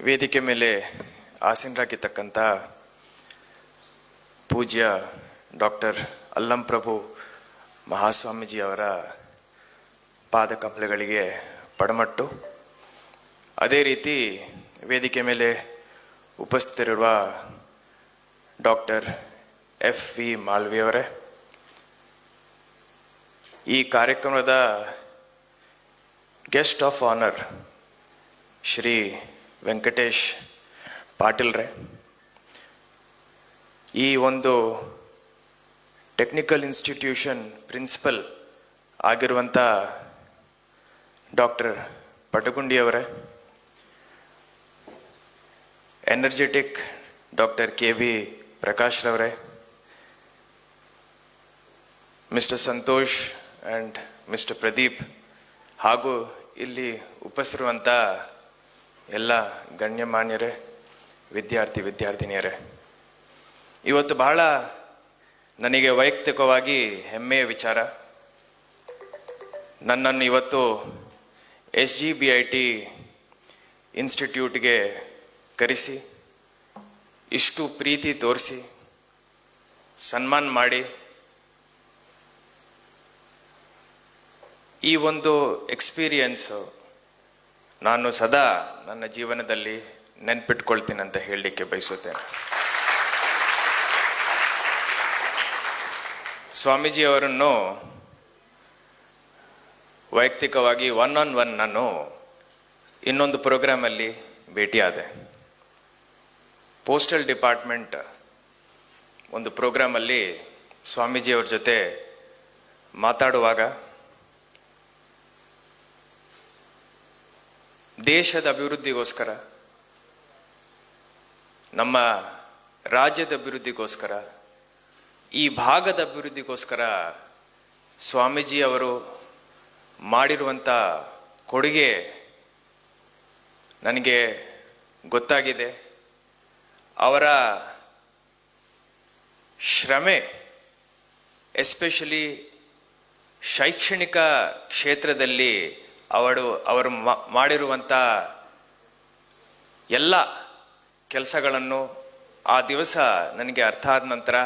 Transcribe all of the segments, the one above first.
ವೇದಿಕೆ ಮೇಲೆ ಆಸೀನರಾಗಿರ್ತಕ್ಕಂಥ ಪೂಜ್ಯ ಡಾಕ್ಟರ್ ಅಲ್ಲಂಪ್ರಭು ಮಹಾಸ್ವಾಮೀಜಿ ಅವರ ಪಾದಕಂಬಲಗಳಿಗೆ ಪಡಮಟ್ಟು ಅದೇ ರೀತಿ ವೇದಿಕೆ ಮೇಲೆ ಉಪಸ್ಥಿತರಿರುವ ಡಾಕ್ಟರ್ ಎಫ್ ವಿ ಮಾಲ್ವಿಯವರೇ ಈ ಕಾರ್ಯಕ್ರಮದ guest of honour Shri Venkatesh ಪಾಟೀಲ್ರೆ, ಈ ಒಂದು ಟೆಕ್ನಿಕಲ್ ಇನ್ಸ್ಟಿಟ್ಯೂಷನ್ ಪ್ರಿನ್ಸಿಪಲ್ ಆಗಿರುವಂಥ ಡಾಕ್ಟರ್ ಪಟಗುಂಡಿಯವರೇ energetic doctor K V ಪ್ರಕಾಶ್ರವರೇ mister Santosh and mister Pradeep ಹಾಗೂ ಇಲ್ಲಿ ಉಪಸ್ಥಿರುವಂಥ ಎಲ್ಲ ಗಣ್ಯಮಾನ್ಯರೇ, ವಿದ್ಯಾರ್ಥಿ ವಿದ್ಯಾರ್ಥಿನಿಯರೇ, ಇವತ್ತು ಬಹಳ ನನಗೆ ವೈಯಕ್ತಿಕವಾಗಿ ಹೆಮ್ಮೆಯ ವಿಚಾರ. ನನ್ನನ್ನು ಇವತ್ತು S G B I T ಇನ್ಸ್ಟಿಟ್ಯೂಟ್ಗೆ ಕರೆಸಿ, ಇಷ್ಟು ಪ್ರೀತಿ ತೋರಿಸಿ, ಸನ್ಮಾನ ಮಾಡಿ, ಈ ಒಂದು ಎಕ್ಸ್ಪೀರಿಯನ್ಸು ನಾನು ಸದಾ ನನ್ನ ಜೀವನದಲ್ಲಿ ನೆನ್ಪಿಟ್ಕೊಳ್ತೀನಿ ಅಂತ ಹೇಳಲಿಕ್ಕೆ ಬಯಸುತ್ತೇನೆ. ಸ್ವಾಮೀಜಿ ಅವರನ್ನು ವೈಯಕ್ತಿಕವಾಗಿ ಒನ್ ಆನ್ ಒನ್ ನಾನು ಇನ್ನೊಂದು ಪ್ರೋಗ್ರಾಮಲ್ಲಿ ಭೇಟಿಯಾದೆ. ಪೋಸ್ಟಲ್ ಡಿಪಾರ್ಟ್ಮೆಂಟ್ ಒಂದು ಪ್ರೋಗ್ರಾಮಲ್ಲಿ ಸ್ವಾಮೀಜಿಯವ್ರ ಜೊತೆ ಮಾತಾಡುವಾಗ ದೇಶದ ಅಭಿವೃದ್ಧಿಗೋಸ್ಕರ, ನಮ್ಮ ರಾಜ್ಯದ ಅಭಿವೃದ್ಧಿಗೋಸ್ಕರ, ಈ ಭಾಗದ ಅಭಿವೃದ್ಧಿಗೋಸ್ಕರ ಸ್ವಾಮೀಜಿ ಅವರು ಮಾಡಿರುವಂಥ ಕೊಡುಗೆ ನನಗೆ ಗೊತ್ತಾಗಿದೆ. ಅವರ ಶ್ರಮೆ ಎಸ್ಪೆಷಲಿ ಶೈಕ್ಷಣಿಕ ಕ್ಷೇತ್ರದಲ್ಲಿ ಅವಳು ಅವರು ಮಾಡಿರುವಂಥ ಎಲ್ಲ ಕೆಲಸಗಳನ್ನು ಆ ದಿವಸ ನನಗೆ ಅರ್ಥ ಆದ ನಂತರ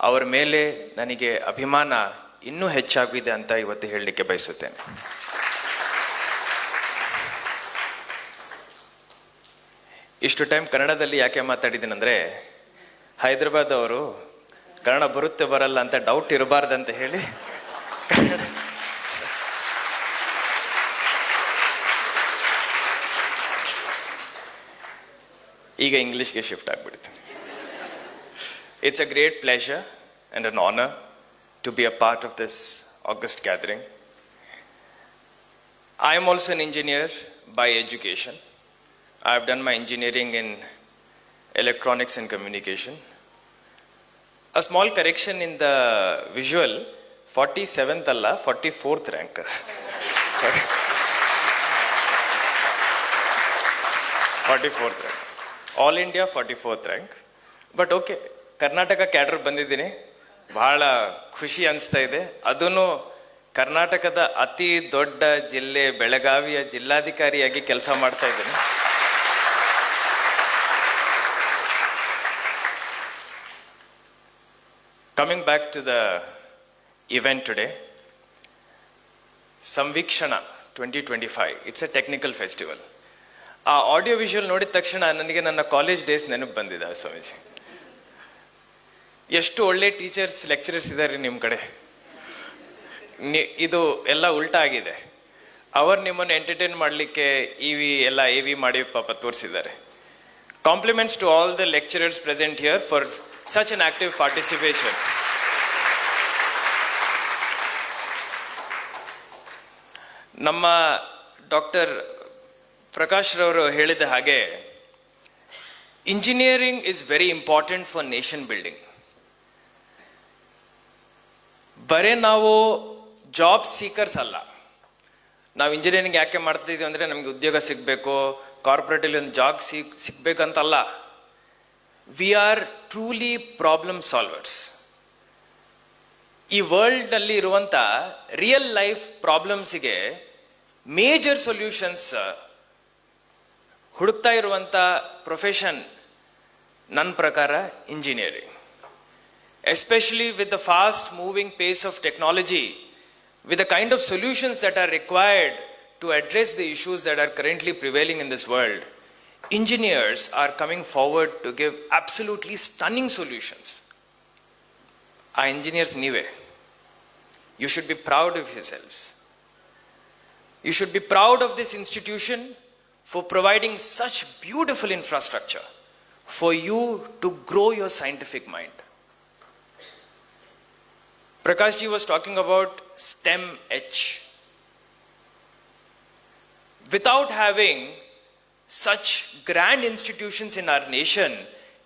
ಅವರ ಮೇಲೆ ನನಗೆ ಅಭಿಮಾನ ಇನ್ನೂ ಹೆಚ್ಚಾಗಿದೆ ಅಂತ ಇವತ್ತು ಹೇಳಲಿಕ್ಕೆ ಬಯಸುತ್ತೇನೆ. ಇಷ್ಟು ಟೈಮ್ ಕನ್ನಡದಲ್ಲಿ ಯಾಕೆ ಮಾತಾಡಿದ್ದೀನಂದರೆ ಹೈದರಾಬಾದ್ ಅವರು, ಕನ್ನಡ ಬರುತ್ತೆ ಬರಲ್ಲ ಅಂತ ಡೌಟ್ ಇರಬಾರ್ದಂತ ಹೇಳಿ ಈಗ ಇಂಗ್ಲಿಷ್ಗೆ shift ಆಗ್ಬಿಡ್ತೀನಿ it's a great pleasure and an honour to be a part of this august gathering I am also an engineer by education. I have done my engineering in electronics and communication. A small correction in the visual 47th ಅಲ್ಲ 44th rank. 44th rank. All India forty fourth rank but okay Karnataka cadre ಬಂದಿದ್ದೀನಿ. ಬಹಳ ಖುಷಿ ಅನಿಸ್ತಾ ಇದೆ. ಅದನ್ನು ಕರ್ನಾಟಕದ ಅತಿ ದೊಡ್ಡ ಜಿಲ್ಲೆ, ಬೆಳಗಾವಿಯ ಜಿಲ್ಲಾಧಿಕಾರಿಯಾಗಿ ಕೆಲಸ ಮಾಡ್ತಾ ಇದ್ದೀನಿ. Coming back to the event today Samvikshana twenty twenty five it's a technical festival ಆ ಆಡಿಯೋ ವಿಜುವಲ್ ನೋಡಿದ ತಕ್ಷಣ ನನಗೆ ನನ್ನ ಕಾಲೇಜ್ ಡೇಸ್ ನೆನಪು ಬಂದಿದೆ ಸ್ವಾಮೀಜಿ. ಎಷ್ಟು ಒಳ್ಳೆ ಟೀಚರ್ಸ್ ಲೆಕ್ಚರರ್ಸ್ ಇದ್ದಾರೆ ನಿಮ್ಮ ಕಡೆ. ಇದು ಎಲ್ಲ ಉಲ್ಟಾ ಆಗಿದೆ. ಅವರು ನಿಮ್ಮನ್ನು ಎಂಟರ್ಟೈನ್ ಮಾಡಲಿಕ್ಕೆ ಇ ವಿ ಎಲ್ಲ ಎ ವಿ ಮಾಡಿ ಪಾಪ ತೋರಿಸಿದ್ದಾರೆ. Compliments to all the lecturers present here for such an active participation ನಮ್ಮ ಡಾಕ್ಟರ್ ಪ್ರಕಾಶ್ ರವರು ಹೇಳಿದ ಹಾಗೆ engineering is very important for nation building ಬರೇ ನಾವು ಜಾಬ್ ಸೀಕರ್ಸ್ ಅಲ್ಲ. ನಾವು ಇಂಜಿನಿಯರಿಂಗ್ ಯಾಕೆ ಮಾಡ್ತಾ ಇದೀವಿ ಅಂದರೆ ನಮಗೆ ಉದ್ಯೋಗ ಸಿಗಬೇಕು ಕಾರ್ಪೊರೇಟಲ್ಲಿ ಒಂದು ಜಾಬ್ ಸಿಗ್ ಸಿಗ್ಬೇಕಂತಲ್ಲ. We are truly problem solvers ಈ ವರ್ಲ್ಡ್ನಲ್ಲಿ ಇರುವಂಥ ರಿಯಲ್ ಲೈಫ್ ಪ್ರಾಬ್ಲಮ್ಸಿಗೆ ಮೇಜರ್ ಸೊಲ್ಯೂಷನ್ಸ್ ಹುಡುಕ್ತಾ ಇರುವಂಥ ಪ್ರೊಫೆಷನ್ ನನ್ನ ಪ್ರಕಾರ engineering especially with the fast moving pace of technology with the kind of solutions that are required to address the issues that are currently prevailing in this world, engineers are coming forward to give absolutely stunning solutions. Our engineers, anyway, you should be proud of yourselves. You should be proud of this institution for providing such beautiful infrastructure for you to grow your scientific mind. Prakash ji was talking about STEM H. Without having such grand institutions in our nation,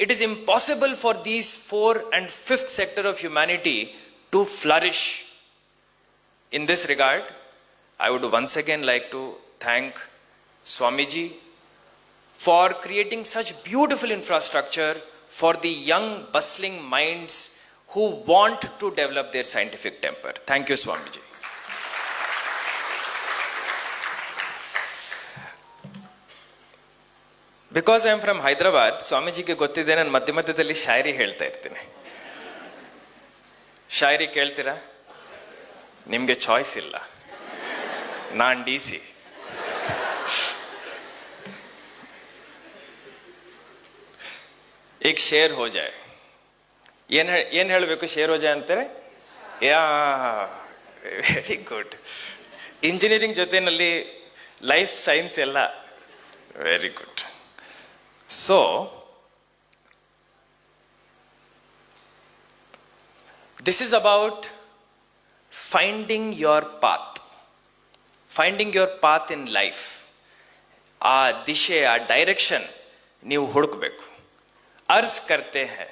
it is impossible for these four and fifth sector of humanity to flourish. In this regard, I would once again like to thank Swamiji for creating such beautiful infrastructure for the young, bustling minds who want to develop their scientific temper. Thank you, Swamiji. Because I am from Hyderabad ಸ್ವಾಮೀಜಿಗೆ ಗೊತ್ತಿದೆ ನಾನು ಮಧ್ಯ ಮಧ್ಯದಲ್ಲಿ ಶಾಯರಿ ಹೇಳ್ತಾ ಇರ್ತೀನಿ ಶಾಯರಿ ಕೇಳ್ತೀರಾ ನಿಮಗೆ choice ಇಲ್ಲ ನಾನ್ ಡಿ ಸಿ ಈಗ ಶೇರ್ ಹೋಜಾಯ್ ಏನು ಏನ್ ಹೇಳಬೇಕು ಶೇರ್ ಹೋಜಾಯ್ ಅಂತಾರೆ ಯಾ ವೆರಿ ಗುಡ್ ಇಂಜಿನಿಯರಿಂಗ್ ಜೊತೆನಲ್ಲಿ ಲೈಫ್ ಸೈನ್ಸ್ ಎಲ್ಲ. Very good so this is about finding your path finding your path in life ಆ ದಿಶೆ ಆ ಡೈರೆಕ್ಷನ್ ನೀವು ಹುಡುಕ್ಬೇಕು. अर्ज करते हैं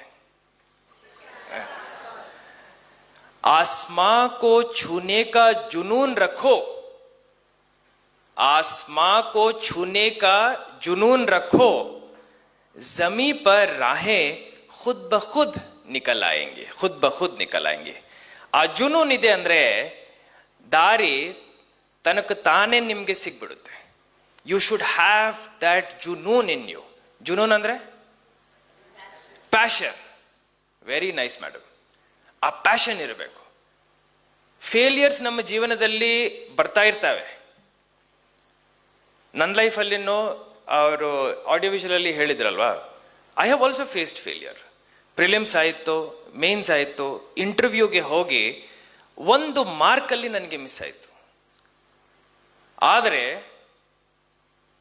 आसमां को छूने का जुनून रखो आसमां को छूने का जुनून रखो जमी पर राहें खुद ब खुद निकल आएंगे खुद ब खुद निकल आएंगे ಆ ಜುನೂನ್ ಇದೆ ಅಂದ್ರೆ ದಾರಿ ತನಕ ತಾನೇ ನಿಮ್ಗೆ ಸಿಗ್ಬಿಡುತ್ತೆ you should have that ಜುನೂನ್ in you ಜುನೂನ್ ಅಂದ್ರೆ ಪ್ಯಾಷನ್ ವೆರಿ ನೈಸ್ ಮೇಡಮ್ ಆ ಪ್ಯಾಷನ್ ಇರಬೇಕು. ಫೇಲಿಯರ್ಸ್ ನಮ್ಮ ಜೀವನದಲ್ಲಿ ಬರ್ತಾ ಇರ್ತವೆ. ನನ್ನ ಲೈಫಲ್ಲಿನೂ ಅವರು ಆಡಿಯೋ ವಿಷುವಲಲ್ಲಿ ಹೇಳಿದ್ರಲ್ವಾ? I have also faced failure prelims ಆಯಿತು ಮೇನ್ಸ್ ಆಯಿತು ಇಂಟರ್ವ್ಯೂಗೆ ಹೋಗಿ ಒಂದು ಮಾರ್ಕಲ್ಲಿ ನನಗೆ ಮಿಸ್ ಆಯಿತು. ಆದರೆ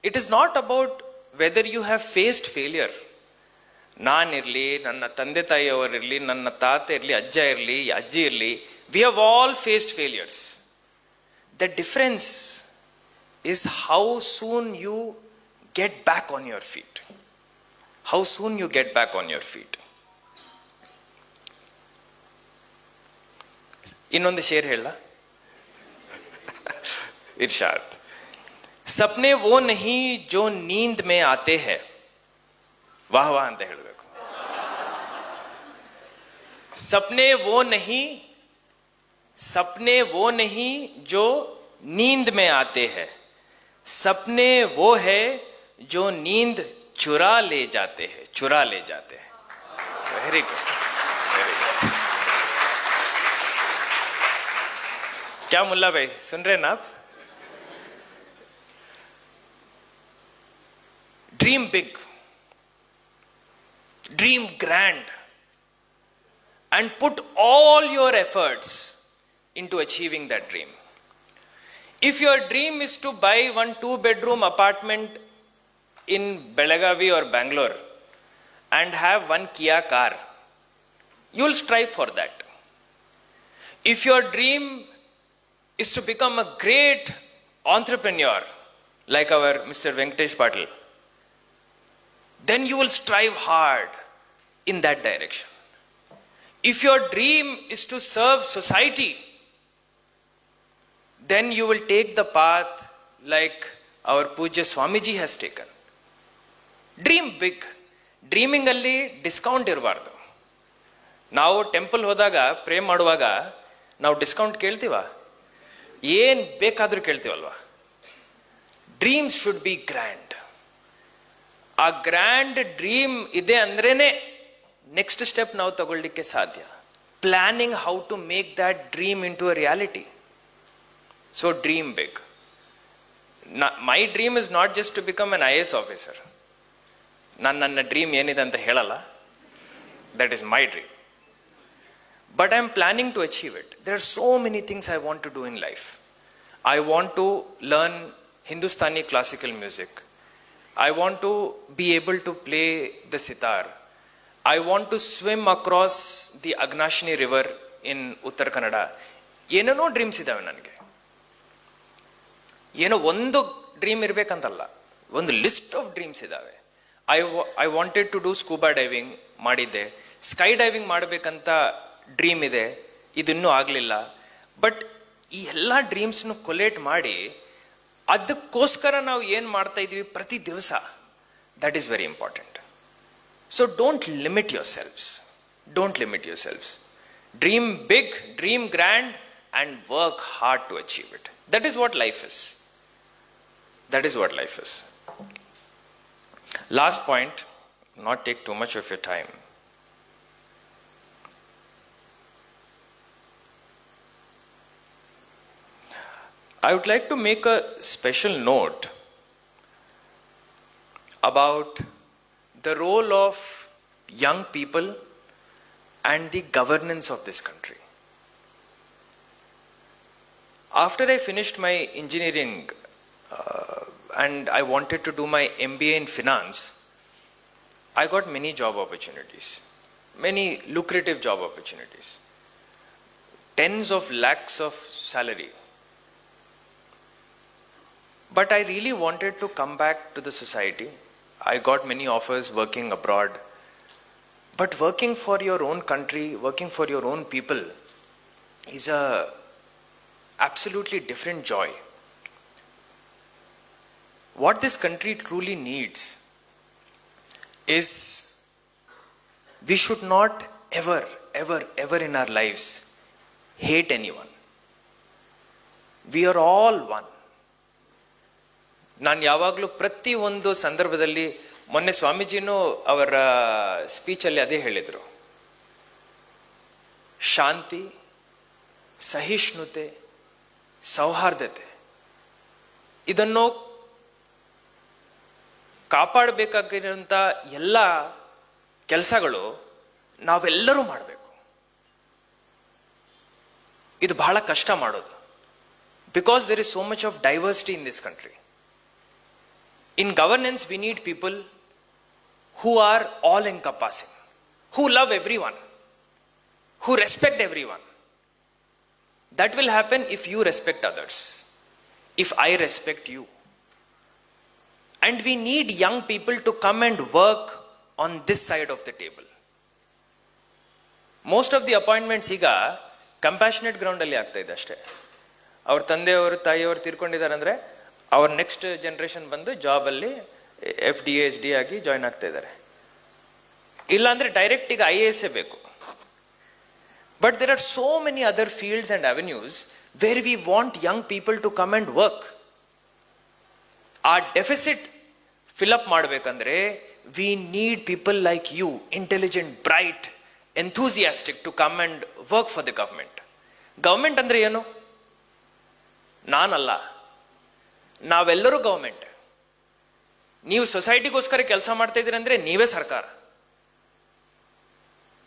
it is not about whether you have faced failure ನಾನಿರಲಿ, ನನ್ನ ತಂದೆ ತಾಯಿಯವರಿರಲಿ ನನ್ನ ತಾತ ಇರಲಿ, ಅಜ್ಜ ಇರಲಿ, ಅಜ್ಜಿ ಇರಲಿ we have all faced failures the difference is how soon you get back on your feet how soon you get back on your feet ಇನ್ನೊಂದು ಶೇರ್ ಹೇಳ. ಇರ್ಷಾದ್. ಸಪ್ನೆ ವೋ ನಹಿ ಜೋ ನೀಂದ್ ಮೇ ಆತೆ ಹೇ. ವಾಹ ವಾಹ ಅಂತ ಹೇಳಬೇಕು सपने वो नहीं, सपने वो नहीं जो नींद में आते हैं। सपने वो है जो नींद चुरा ले जाते हैं, चुरा ले जाते हैं। वेरी गुड क्या मुल्ला भाई, सुन रहे ना आप? Dream big dream grand and put all your efforts into achieving that dream. If your dream is to buy one two bedroom apartment in Belagavi or Bangalore and have one Kia car, you will strive for that. If your dream is to become a great entrepreneur like our Mr. Venkatesh Patil, then you will strive hard in that direction. If your dream is to serve society, then you will take the path like our Pujya Swamiji has taken. Dream big. Dreaming ಅಲ್ಲಿ discount ಇರಬಾರ್ದು ನಾವು temple ಹೋದಾಗ pray ಮಾಡುವಾಗ ನಾವು discount ಕೇಳ್ತೀವ ಏನು ಬೇಕಾದರೂ ಕೇಳ್ತೀವಲ್ವ ಡ್ರೀಮ್ಸ್ ಶುಡ್ ಬಿ ಗ್ರ್ಯಾಂಡ್ ಆ ಗ್ರ್ಯಾಂಡ್ ಡ್ರೀಮ್ ಇದೆ ಅಂದ್ರೇನೆ ನೆಕ್ಸ್ಟ್ ಸ್ಟೆಪ್ ನಾವು ತಗೊಳ್ಳಿಕ್ಕೆ ಸಾಧ್ಯ planning how to make that dream into a reality so dream big my dream is not just to become an I S officer ನಾನು ನನ್ನ dream ಏನಿದೆ ಅಂತ ಹೇಳಲ್ಲ that is my dream but I'm planning to achieve it. There are so many things I want to do in life. I want to learn Hindustani classical music. I want to be able to play the sitar. I want to swim across the Agnashni river in Uttara Kannada ಏನೇನೋ dreams ಇದ್ದಾವೆ ನನಗೆ. ಏನೋ ಒಂದು dream ಇರಬೇಕಂತಲ್ಲ, ಒಂದು list of dreams ಇದ್ದಾವೆ I I wanted to do scuba diving ಮಾಡಿದ್ದೆ. Sky diving ಮಾಡಬೇಕಂತ ಡ್ರೀಮ್ ಇದೆ, ಇದಿನ್ನೂ ಆಗಲಿಲ್ಲ. ಬಟ್ ಈ ಎಲ್ಲ ಡ್ರೀಮ್ಸ್ನು ಕೊಲೇಟ್ ಮಾಡಿ, ಅದಕ್ಕೋಸ್ಕರ ನಾವು ಏನು ಮಾಡ್ತಾ ಇದ್ದೀವಿ ಪ್ರತಿ ದಿವಸ. That is very important So don't limit yourselves. Don't limit yourselves. Dream big, dream grand, and work hard to achieve it. That is what life is. That is what life is. Last point, not take too much of your time. I would like to make a special note about the role of young people and the governance of this country. After I finished my engineering uh, and I wanted to do my MBA in finance, I got many job opportunities, many lucrative job opportunities, tens of lakhs of salary. But I really wanted to come back to the society. I got many offers working abroad. But working for your own country, working for your own people is a absolutely different joy. What this country truly needs is we should not ever, ever, ever in our lives hate anyone. We are all one. ನಾನು ಯಾವಾಗಲೂ ಪ್ರತಿ ಒಂದು ಸಂದರ್ಭದಲ್ಲಿ ಮೊನ್ನೆ ಸ್ವಾಮೀಜಿನೂ ಅವರ ಸ್ಪೀಚಲ್ಲಿ ಅದೇ ಹೇಳಿದರು. ಶಾಂತಿ, ಸಹಿಷ್ಣುತೆ, ಸೌಹಾರ್ದತೆ, ಇದನ್ನು ಕಾಪಾಡಬೇಕಾಗಿರುವಂಥ ಎಲ್ಲ ಕೆಲಸಗಳು ನಾವೆಲ್ಲರೂ ಮಾಡಬೇಕು. ಇದು ಬಹಳ ಕಷ್ಟ ಮಾಡೋದು. Because there is so much of diversity in this country in governance we need people who are all encompassing who love everyone who respect everyone that will happen if you respect others if i respect you and we need young people to come and work on this side of the table most of the appointments ಈಗ compassionate ಗ್ರೌಂಡಲ್ಲಿ ಆಗ್ತಾ ಇದೆ ಅಷ್ಟೇ ಅವ್ರ ತಂದೆಯವರು ತಾಯಿಯವರು ತೀರ್ಕೊಂಡಿದ್ದಾರೆ ಅಂದರೆ ಅವ್ರ ನೆಕ್ಸ್ಟ್ ಜನ್ರೇಷನ್ ಬಂದು ಜಾಬಲ್ಲಿ ಎಫ್ ಡಿ ಎಚ್ ಡಿ ಆಗಿ ಜಾಯ್ನ್ ಆಗ್ತಾ ಇದ್ದಾರೆ. ಇಲ್ಲಾಂದ್ರೆ ಡೈರೆಕ್ಟ್ ಈಗ ಐ ಎ ಎಸ್ ಬೇಕು. But there are so many other fields and avenues where we want young people to come and work ಆ ಡೆಫಿಸಿಟ್ ಫಿಲಪ್ ಮಾಡಬೇಕಂದ್ರೆ we need people like you intelligent bright enthusiastic to come and work for the government government ಅಂದ್ರೆ ಏನು? ನಾನಲ್ಲ. ನಾವೆಲ್ಲರೂ government. ನೀವು ಸೊಸೈಟಿಗೋಸ್ಕರ ಕೆಲಸ ಮಾಡ್ತಾ ಇದ್ದೀರಿ ಅಂದ್ರೆ ನೀವೇ ಸರ್ಕಾರ.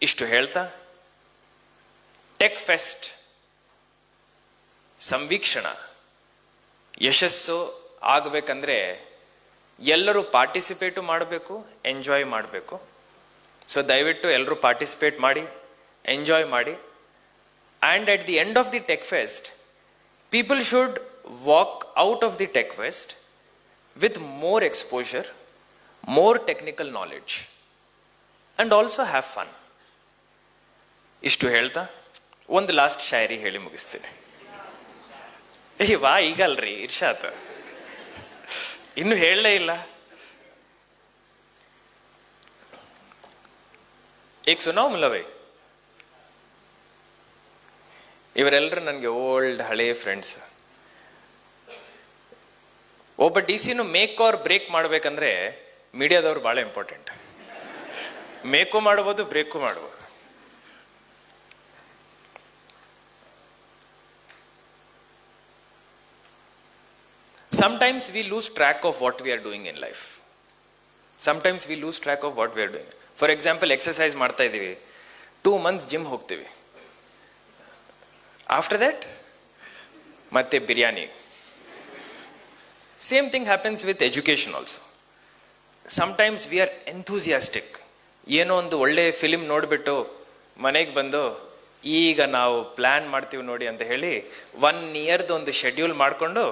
ಇಷ್ಟು ಹೇಳ್ತಾ ಟೆಕ್ ಫೆಸ್ಟ್ ಸಂವೀಕ್ಷಣ, ಯಶಸ್ಸು ಆಗಬೇಕಂದ್ರೆ ಎಲ್ಲರೂ ಪಾರ್ಟಿಸಿಪೇಟು ಮಾಡಬೇಕು, ಎಂಜಾಯ್ ಮಾಡಬೇಕು. ಸೊ ದಯವಿಟ್ಟು ಎಲ್ಲರೂ ಪಾರ್ಟಿಸಿಪೇಟ್ ಮಾಡಿ, ಎಂಜಾಯ್ ಮಾಡಿ. And at the end of the tech fest people should walk out of the tech west with more exposure, more technical knowledge, and also have fun. ಇಷ್ಟು ಹೇಳ್ತಾ ಒಂದು ಲಾಸ್ಟ್ ಶಾಯರಿ ಹೇಳಿ ಮುಗಿಸ್ತೀನಿ ಏ ವಾ ಈಗಲ್ರಿ ಇರ್ಷಾತ್ ಇನ್ನು ಹೇಳಲೇ ಇಲ್ಲ ಈಗ ಸುನಾವ್ ಮುಲ್ಲವೈ ಇವರೆಲ್ಲರೂ ನನಗೆ ಓಲ್ಡ್ ಹಳೆ ಫ್ರೆಂಡ್ಸ್ ಒಬ್ಬ ಡಿ ಸಿನೂ ಮೇಕ್ ಆರ್ ಬ್ರೇಕ್ ಮಾಡ್ಬೇಕಂದ್ರೆ ಮೀಡಿಯಾದವ್ರು ಭಾಳ ಇಂಪಾರ್ಟೆಂಟ್ ಮೇಕು ಮಾಡ್ಬೋದು ಬ್ರೇಕು ಮಾಡ್ಬೋದು. Sometimes we lose track of what we are doing in life sometimes we lose track of what we doing for example exercise ಮಾಡ್ತಾ ಇದ್ದೀವಿ. ಟೂ ಮಂತ್ಸ್ ಜಿಮ್ ಹೋಗ್ತೀವಿ. After that ಮತ್ತೆ biryani. same thing happens with education also sometimes we are enthusiastic ಏನೋ ಒಂದು ಒಳ್ಳೆ film ನೋಡಿಬಿಟ್ಟು ಮನೆಗೆ ಬಂದು ಈಗ ನಾವು ಪ್ಲ್ಯಾನ್ ಮಾಡ್ತೀವಿ ನೋಡಿ ಅಂತ ಹೇಳಿ ಒನ್ ಇಯರ್ದು ಒಂದು ಶೆಡ್ಯೂಲ್ ಮಾಡಿಕೊಂಡು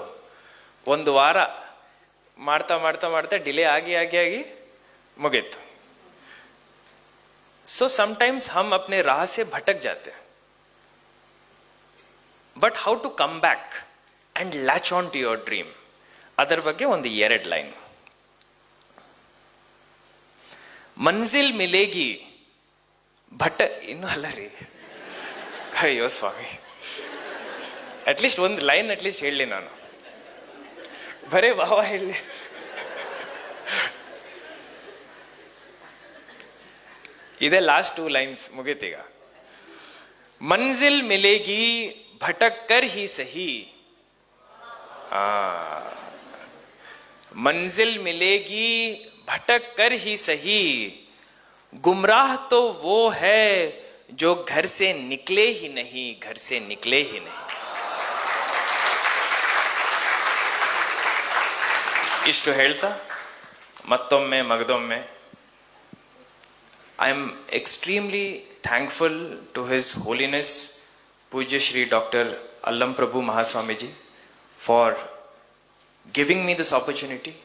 ಒಂದು ವಾರ ಮಾಡ್ತಾ ಮಾಡ್ತಾ ಮಾಡ್ತಾ ಡಿಲೇ ಆಗಿ ಆಗಿ ಆಗಿ ಮುಗೀತು सो समटाइम्स हम अपने राह से भटक जाते हैं but how to come back and latch on to your dream ಅದರ ಬಗ್ಗೆ ಒಂದು ಎರಡು ಲೈನ್. ಮನ್ಸಿಲ್ ಮಿಲೇಗಿ ಭಟ ಇನ್ನೂ ಅಲ್ಲ ರೀ. ಅಯ್ಯೋ ಸ್ವಾಮಿ. ಅಟ್ಲೀಸ್ಟ್ ಒಂದು ಲೈನ್ ಅಟ್ಲೀಸ್ಟ್ ಹೇಳಿ ನಾನು. ಬರೇ ಭಾವ ಹೇಳಿ ಇದೇ ಲಾಸ್ಟ್ ಟೂ ಲೈನ್ಸ್ ಮುಗೀತೀಗ ಮಂಜಿಲ್ ಮಿಲೇಗಿ ಭಟಕ್ ಕರ್ ಹಿ ಸಹಿ. ಆ. मंजिल मिलेगी, भटक कर ही सही। गुमराह तो वो है जो घर से निकले ही नहीं, घर से निकले ही नहीं। इष्ट हेल्ता मत्तम में मगदम में I am extremely thankful to his holiness पूज्य Shri doctor Allam Prabhu Mahaswami ji for giving me this opportunity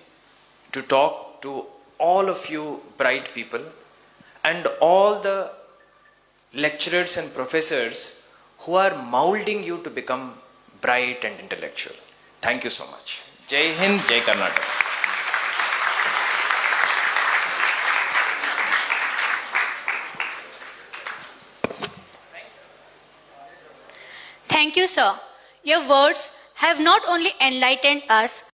to talk to all of you bright people and all the lecturers and professors who are molding you to become bright and intellectual. Thank you so much. Jai Hind, Jai Karnataka. Thank you, sir. Your words have not only enlightened us